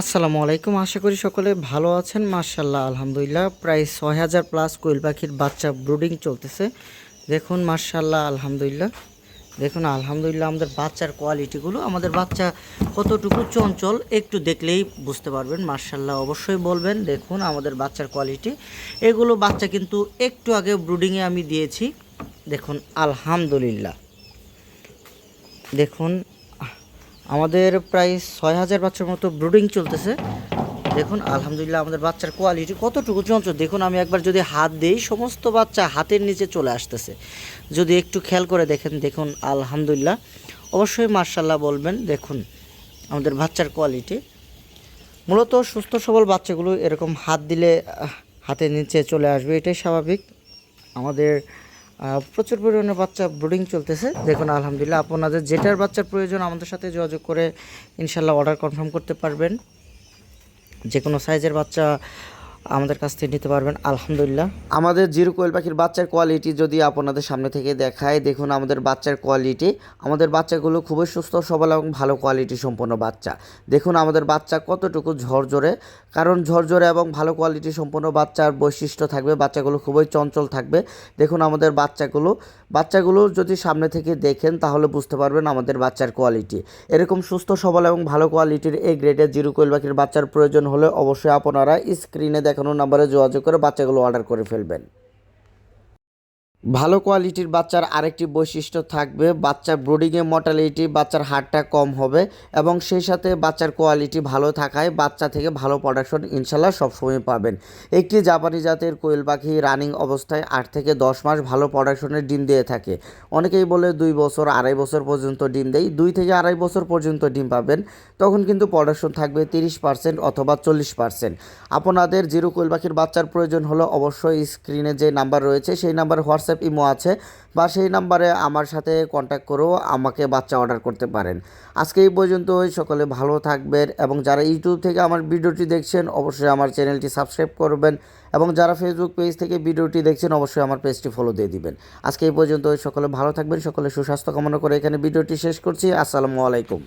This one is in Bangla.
আসসালামু আলাইকুম। আশা করি সকলে ভালো আছেন। মার্শাল্লাহ আলহামদুলিল্লাহ। প্রায় ছয় হাজার প্লাস কোয়েল পাখির বাচ্চা ব্রুডিং চলতেছে। দেখুন মার্শাল্লাহ আলহামদুলিল্লাহ। দেখুন, আলহামদুলিল্লাহ, আমাদের বাচ্চার কোয়ালিটিগুলো আমাদের বাচ্চা কতটুকু চঞ্চল, একটু দেখলেই বুঝতে পারবেন। মার্শাল্লাহ অবশ্যই বলবেন। দেখুন, আমাদের বাচ্চার কোয়ালিটি এগুলো বাচ্চা কিন্তু একটু আগে ব্রুডিংয়ে আমি দিয়েছি। দেখুন, আলহামদুলিল্লাহ। দেখুন আমাদের প্রায় ছয় হাজার বাচ্চার মতো ব্রুডিং চলতেছে। দেখুন, আলহামদুলিল্লাহ আমাদের বাচ্চার কোয়ালিটি কতটুকু চঞ্চল। দেখুন, আমি একবার যদি হাত দিই, সমস্ত বাচ্চা হাতের নিচে চলে আসতেছে। যদি একটু খেয়াল করে দেখেন, দেখুন, আলহামদুলিল্লাহ। অবশ্যই মার্শাল্লাহ বলবেন, দেখুন, আমাদের বাচ্চার কোয়ালিটি মূলত সুস্থ সবল বাচ্চাগুলো এরকম হাত দিলে হাতের নিচে চলে আসবে, এটাই স্বাভাবিক। আমাদের প্রচুর পরিমাণে বাচ্চা ব্রুডিং চলতেছে। দেখুন, আলহামদুলিল্লাহ, আপনাদের যেটার বাচ্চার প্রয়োজন, আমাদের সাথে যোগাযোগ করে ইনশাল্লাহ অর্ডার কনফার্ম করতে পারবেন। যে কোনো সাইজের বাচ্চা আমাদের কাছ থেকে নিতে পারবেন, আলহামদুলিল্লাহ। আমাদের জিরো কোয়েল পাখির বাচ্চার কোয়ালিটি যদি আপনাদের সামনে থেকে দেখায়, দেখুন আমাদের বাচ্চার কোয়ালিটি আমাদের বাচ্চাগুলো খুবই সুস্থ, সবল এবং ভালো কোয়ালিটি সম্পন্ন বাচ্চা। দেখুন আমাদের বাচ্চা কতটুকু ঝরঝরে, কারণ ঝরঝরে এবং ভালো কোয়ালিটি সম্পন্ন বাচ্চার বৈশিষ্ট্য থাকবে, বাচ্চাগুলো খুবই চঞ্চল থাকবে। দেখুন আমাদের বাচ্চাগুলো বাচ্চাগুলো যদি সামনে থেকে দেখেন, তাহলে বুঝতে পারবেন আমাদের বাচ্চার কোয়ালিটি এরকম সুস্থ, সবল এবং ভালো কোয়ালিটির এই গ্রেডের জিরো কোয়েল পাখির বাচ্চার প্রয়োজন হলে অবশ্যই আপনারা স্ক্রিনে দেখানো নাম্বারে যোগাযোগ করে বাচ্চাগুলো অর্ডার করে ফেলবেন। ভালো কোয়ালিটির বাচ্চার আরেকটি বৈশিষ্ট্য থাকবে, বাচ্চার ব্রোডিংয়ে মর্টালিটি, বাচ্চার হারটা কম হবে এবং সেই সাথে বাচ্চার কোয়ালিটি ভালো থাকায় বাচ্চা থেকে ভালো প্রোডাকশন ইনশাল্লাহ সবসময় পাবেন। একটি জাপানি জাতের কোয়েল পাখি রানিং অবস্থায় আট থেকে দশ মাস ভালো প্রোডাকশনের ডিম দিয়ে থাকে। অনেকেই বলে দুই বছর, আড়াই বছর পর্যন্ত ডিম দেয়। দুই থেকে আড়াই বছর পর্যন্ত ডিম পাবেন, তখন কিন্তু প্রোডাকশন থাকবে তিরিশ পার্সেন্ট অথবা চল্লিশ পার্সেন্ট। আপনাদের জিরো কোয়েল পাখির বাচ্চার প্রয়োজন হলো অবশ্যই স্ক্রিনে যে নাম্বার রয়েছে, সেই নাম্বার হোয়াটসঅ্যাপ ইমো আছে বা সেই নাম্বারে আমার সাথে কন্ট্যাক্ট করেও আমাকে বাচ্চা অর্ডার করতে পারেন। আজকে এই পর্যন্তই, সকলে ভালো থাকবেন এবং যারা ইউটিউব থেকে আমার ভিডিওটি দেখছেন, অবশ্যই আমার চ্যানেলটি সাবস্ক্রাইব করবেন এবং যারা ফেসবুক পেজ থেকে ভিডিওটি দেখছেন, অবশ্যই আমার পেজটি ফলো দিয়ে দিবেন। আজকে এই পর্যন্ত সকলে ভালো থাকবেন, সকলে সুস্বাস্থ্য কামনা করে এখানে ভিডিওটি শেষ করছি। আসসালামু আলাইকুম।